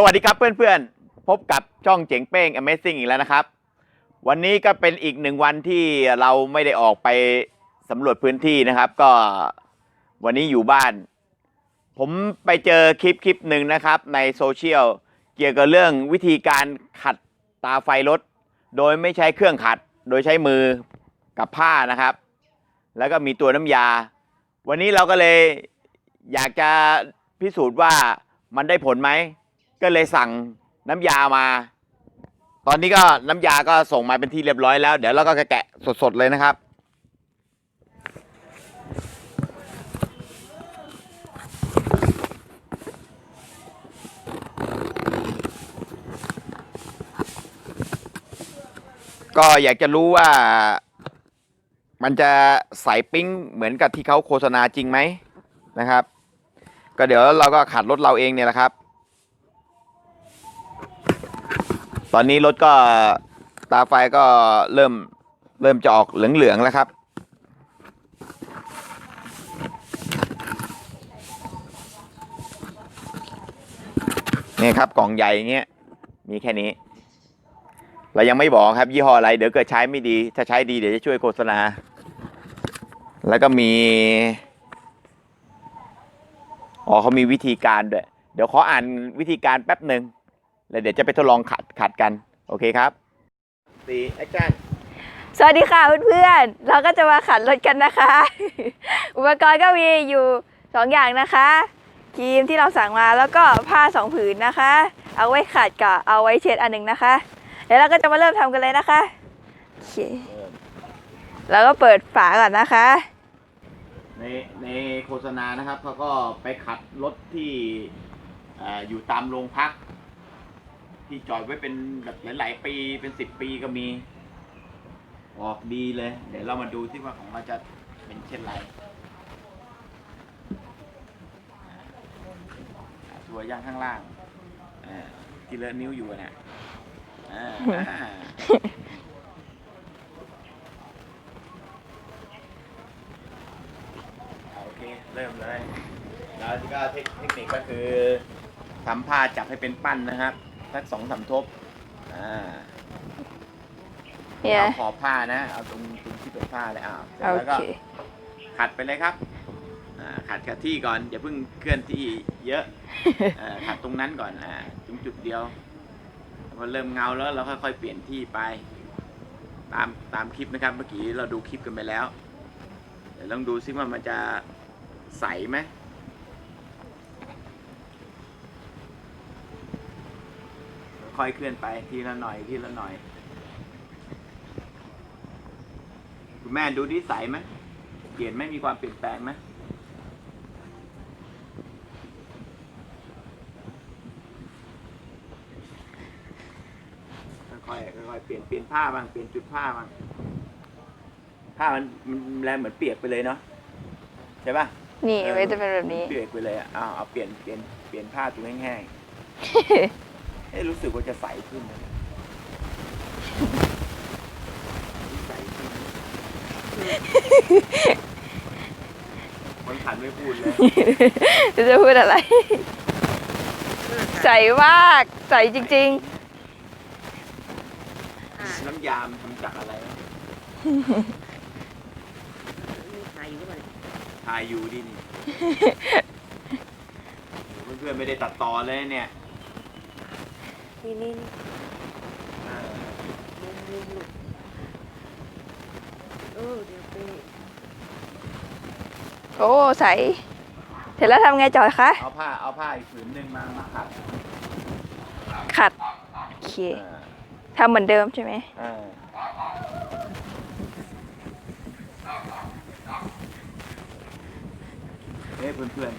สวัสดีครับเพื่อนๆ พบกับช่องเจ๋งเป้ง Amazing อีกแล้วนะครับ วันนี้ก็เป็นอีกหนึ่งวันที่เราไม่ได้ออกไปสำรวจพื้นที่นะครับ ก็วันนี้อยู่บ้าน ผมไปเจอคลิปคลิปหนึ่งนะครับ ในโซเชียลเกี่ยวกับเรื่องวิธีการขัดตาไฟรถ โดยไม่ใช้เครื่องขัด โดยใช้มือกับผ้านะครับ แล้วก็มีตัวน้ำยา วันนี้เราก็เลยอยากจะพิสูจน์ว่ามันได้ผลไหม ก็เลยสั่งน้ำยามา ตอนนี้ก็น้ำยาก็ส่งมาเป็นที่เรียบร้อยแล้ว เดี๋ยวเราก็แกะสดๆเลยนะครับ ก็อยากจะรู้ว่ามันจะใสปิ้งเหมือนกับที่เขาโฆษณาจริงไหมนะครับ ก็เดี๋ยวเราก็ขัดรถเราเองเนี่ยแหละครับ ตอนนี้รถก็ตาไฟก็เริ่มเริ่มจะออกเหลืองๆแล้วครับ นี่ครับกล่องใหญ่เงี้ยมีแค่นี้ เรายังไม่บอกครับยี่ห้ออะไรเดี๋ยวเกิดใช้ไม่ดี ถ้าใช้ดีเดี๋ยวจะช่วยโฆษณา แล้วก็มี อ๋อเขามีวิธีการด้วย เดี๋ยวขออ่านวิธีการแป๊บหนึ่ง แล้วเดี๋ยวจะไปทดลองขัดขัดกัน โอเคครับสี่แอคชั่นสวัสดีค่ะเพื่อนๆ เราก็จะมาขัดรถกันนะคะ อุปกรณ์ก็มีอยู่สองอย่างนะคะครีมที่เราสั่งมาแล้วก็ผ้าสองผืนนะคะ เอาไว้ขัดกับเอาไว้เช็ดอันหนึ่งนะคะ เดี๋ยวเราก็จะมาเริ่มทำกันเลยนะคะโอเคแล้วก็เปิดฝาก่อนนะคะ ในในโฆษณานะครับเขาก็ไปขัดรถที่เอ่ออยู่ตามโรงพัก ที่จอดไว้เป็นแบบหลาย ๆ ปีเป็นสิบปีก็มี ออกดีเลย เดี๋ยวเรามาดูที่ว่าของเราจะเป็นเช่นไรตัวย่างข้างล่างที่เลอะนิ้วอยู่อะนะอ่าอ่าโอเค เริ่มเลย แล้วที่ก็เทคเทคนิคก็คือทำผ้าจับให้เป็นปั้นนะครับ สักสองสามทบ อ่าเนี่ยเอาขอบผ้านะ เอาตรงตรงที่เป็นผ้าเลยอ่าเสร็จโอแล้วก็เคขัดไปเลยครับ อ่า ขัดกับที่ก่อน อย่าเพิ่งเคลื่อนที่เยอะ เอ่อขัดตรงนั้นก่อน อ่าตรงจุดเดียวพอเริ่มเงาแล้วเราค่อยๆเปลี่ยนที่ไป ตามตามคลิปนะครับ เมื่อกี้เราดูคลิปกันไปแล้ว เดี๋ยวลองดูซิว่ามันจะใสไหม ค่อยๆเคลื่อนไปทีละหน่อยทีละหน่อย คุณแม่ดูดิใสไหมเปลี่ยนไหมมีความเปลี่ยนแปลงไหมค่อยๆค่อยๆเปลี่ยนเปลี่ยนผ้าบ้างเปลี่ยนจุดผ้าบ้างผ้ามันมันแลเหมือนเปียกไปเลยเนาะใช่ปะนี่เออมันจะเป็นแบบนี้ เปียกไปเลยอะเอาเอาเปลี่ยนเปลี่ยนเปลี่ยนผ้าตัวแห้งๆ เอ๊ะรู้สึกว่าจะใสขึ้นนะใสขึ้นคนขันไม่พูดเลยจะพูดอะไร ใสมากใสจริงน้ำยามนทำจากอะไรวะมีขายอยู่ด้วยทายอยู่ดินี่โอ้โหเพื่อนๆไม่ได้ตัดต่อเลยเนี่ย นี่นี่นี่เออมุมมุมลูกเออเดี๋ยวไปๆโอ้ใสเสร็จแล้วทำไงจอยคะเอาผ้าเอาผ้าอีกผืนหนึ่งมามาขัดขัดโอเคเออทำเหมือนเดิมใช่ไหมเออเฮ้ยเพื่อน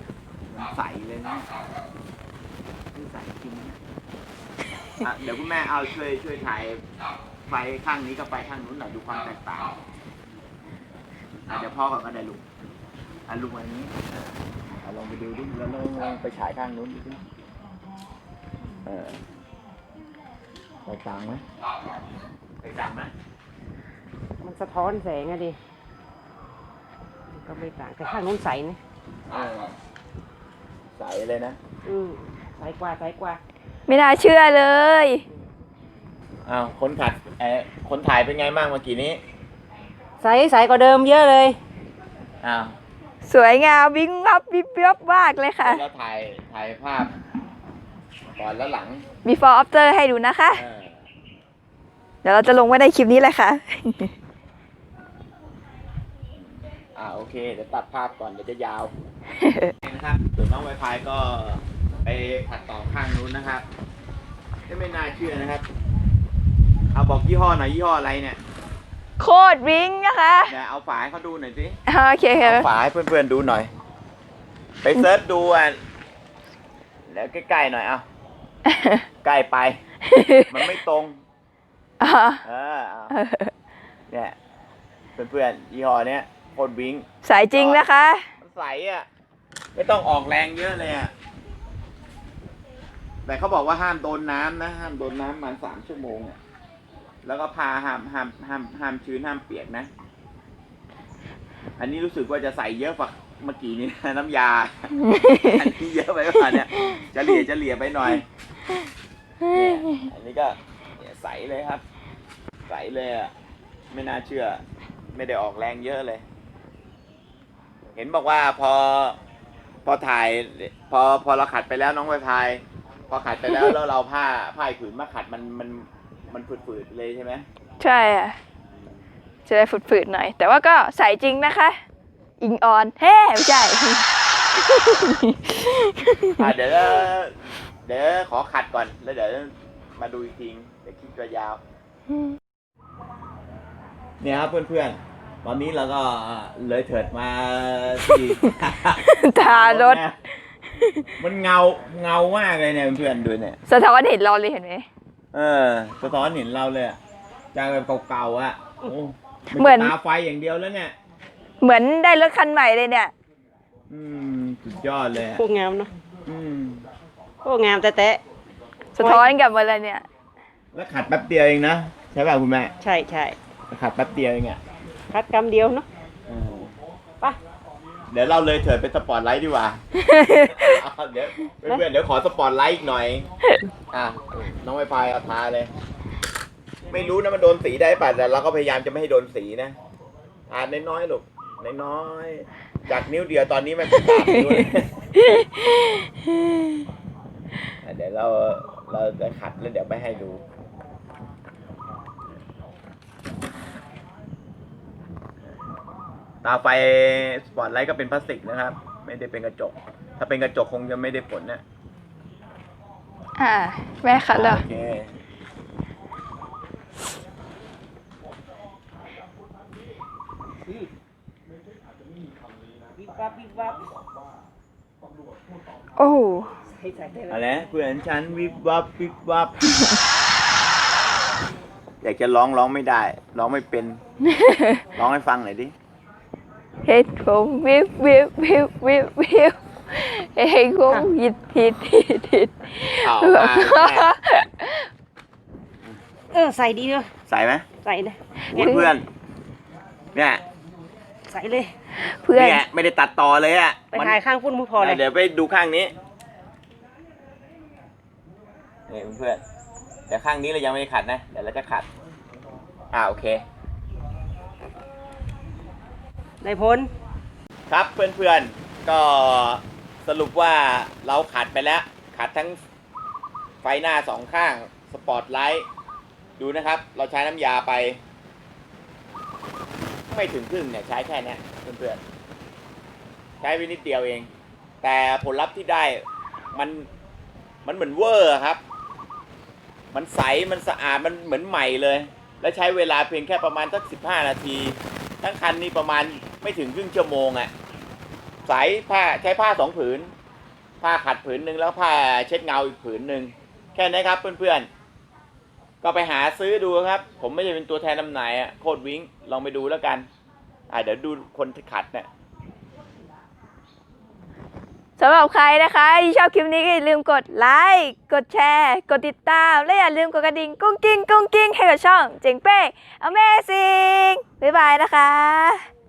ๆมันใสเลยนะนี่ ใสจริงนะอะเดี๋ยวคุณแม่เอาช่วยช่วยถ่ายไฟข้างนี้กับไฟข้างนู้นหน่อยดูความแตกต่างอะเดี๋ยวพ่อก่อนก็ได้ลุงอะลุงอันนี้อะเอาลองไปดูดิแล้วลองลองไปฉายข้างนู้นดูดิเออแตกต่างไหมแตกต่างไหมมันสะท้อนแสงอะดิก็ไม่ต่างแต่ข้างนู้นใสนะเออใสเลยนะ อืม ใสกว่าใสกว่าไม่น่าเชื่อเลย อ้าวคนขัดเออคนถ่ายเป็นไงบ้างเมื่อกี้นี้ใสใสกว่าเดิมเยอะเลย อ้าวสวยงามวิ่งวับวิบวับมากเลยค่ะเราถ่ายถ่ายภาพก่อนและหลัง before after ให้ดูนะคะ เออเดี๋ยวเราจะลงไว้ในคลิปนี้เลยค่ะ อ่าโอเคเดี๋ยวตัดภาพก่อนเดี๋ยวจะยาว นะครับส่วนน้องไวไฟก็ ไปขัดต่อข้างนู้นนะครับไม่ไม่น่าเชื่อนะครับ เอาบอกยี่ห้อหน่อยยี่ห้ออะไรเนี่ย โคตรวิ่งนะคะเดี๋ยวเอาฝาให้เขาดูหน่อยสิ โอเคค่ะเอาฝาให้เพื่อนๆดูหน่อย ไปเซิร์ชดูอะแล้วใกล้ๆหน่อยเอาใกล้ไป มันไม่ตรงอ๋อเออเอาเนี่ยเพื่อนๆยี่ห้อเนี้ยโคตรวิ้งสายจริงนะคะ มันใสอะ ไม่ต้องออกแรงเยอะเลยอะ แต่เขาบอกว่าห้ามโดนน้ำนะ ห้ามโดนน้ำประมันสามชั่วโมงอะแล้วก็พาห้ามห้ามห้ามห้ามชื้นห้ามเปียกนะ อันนี้รู้สึกว่าจะใส่เยอะกว่าเมื่อกี้นี้นะน้ำยา อันนี้เยอะไปป่ะเนี่ยจะเหลี่ยจะเหลี่ยไปหน่อยเนี่ยอันนี้ก็เนี่ยใสเลยครับ ใสเลยอะไม่น่าเชื่อ ไม่ได้ออกแรงเยอะเลย เห็นบอกว่าพอพอถ่าย พอพอเราขัดไปแล้วน้องไวพาย พอขัดไปแล้วแล้วเราผ้าผ้าอีกผืนมาขัดมันมันมันฝืดๆเลยใช่ไหมใช่อะจะได้ฝืดๆหน่อย แต่ว่าก็ใส่จริงนะคะ อิงออนเฮ้ไม่ใช่ อะเดี๋ยวเดี๋ยวขอขัดก่อนแล้วเดี๋ยวมาดูอีกทีเดี๋ยวคลิปจะยาว เนี่ยครับเพื่อนๆตอนนี้เราก็เลยเถิดมาที่ ทารถมั นเงาเงามากเลยเนี่ยเพื่อนๆดูเนี่ย สะท้อนเห็นเราเลยเห็นไหม เออสะท้อนเห็นเราเลยอะจากแบบเก่าๆอะโอ้เหมือน ตาไฟอย่างเดียวแล้วเนี่ย เหมือนได้รถคันใหม่เลยเนี่ย อืมสุดยอดเลยอะพวกงามเนาะอืมพวกงามแต่แต่สะท้อนกลับมาเลยเนี่ย แล้วขัดแป๊บเดียวเองนะใช่ป่ะคุณแม่ใช่ใช่ขัดแป๊บเดียวเองอะคัดกำเดียวเนาะเออ ไป เดี๋ยวเราเลยเถิดเป็นสปอร์ตไลท์ดีกว่าเอาเดี๋ยวเพื่อนๆเดี๋ยวขอสปอร์ตไลท์อีกหน่อย อะน้องไวไฟเอาทาเลย ไม่รู้นะมันโดนสีได้ป่ะแต่เราก็พยายามจะไม่ให้โดนสีนะ อ่าน้อยๆลูกน้อยๆจากนิ้วเดียวตอนนี้มันเป็นสามนิ้วเลยอะเดี๋ยวเราเราจะขัดแล้วเดี๋ยวไม่ให้ดู ตาไฟสปอตไลท์ก็เป็นพลาสติกนะครับ ไม่ได้เป็นกระจก ถ้าเป็นกระจกคงจะไม่ได้ผลนะอ่าแม่ขัดแล้วโอเควิบวับวิบวับโอ้โหใส่ใส่ได้อะไรนะเพื่อนฉันวิบวับวิบวับ อยากจะร้องร้องไม่ได้ ร้องไม่เป็น ร้องให้ฟังหน่อยดิ เฮ็ดผมวิบวิบวิบวิบวิบเฮ้ยผมฮิตฮิตฮิตฮิตเอาแบบมาแม่เออใส่ดีเลยใส่ไหมใส่เลยเพื่อนเนี่ยใส่เลย เพื่อนเนี่ยไม่ได้ตัดต่อเลยอะไปถ่ายข้างพุ่นมุพอเลยเดี๋ยวไปดูข้างนี้นี่เพื่อนๆเดี๋ยวข้างนี้เรายังไม่ได้ขัดนะ เดี๋ยวเราจะขัดอ่าโอเค ได้พ้นครับเพื่อนๆก็สรุปว่าเราขัดไปแล้วขัดทั้งไฟหน้าสองข้างสปอตไลท์ดูนะครับ เราใช้น้ำยาไป ไม่ถึงครึ่งเนี่ยใช้แค่นี้เพื่อนๆใช้ไปนิดเดียวเอง แต่ผลลัพธ์ที่ได้มันมันเหมือนเวอร์ครับ มันใสมันสะอาดมันเหมือนใหม่เลย และใช้เวลาเพียงแค่ประมาณสักสิบห้านาที ทั้งคันนี้ประมาณ ไม่ถึงครึ่งชั่วโมงอะ่ะสายผ้าใช้ผ้าสองผืน ผ้าขัดผืนหนึ่งแล้วผ้าเช็ดเงาอีกผืนหนึ่งแค่นี้ครับเพื่อนๆ ก็ไปหาซื้อดูครับ ผมไม่ได้เป็นตัวแทนจำหน่ายอะโคดวิ้งลองไปดูแล้วกัน อ่าเดี๋ยวดูคนที่ขัดเนี่ยสำหรับใครนะคะที่ชอบคลิปนี้ก็อย่าลืมกดไลค์ กดแชร์ กดติดตาม และอย่าลืมกดกระดิ่งกุ้งกิ้งกุ้งกิ้งให้กับช่อง เจ๋งเป้ Amazing บ๊ายบายนะคะ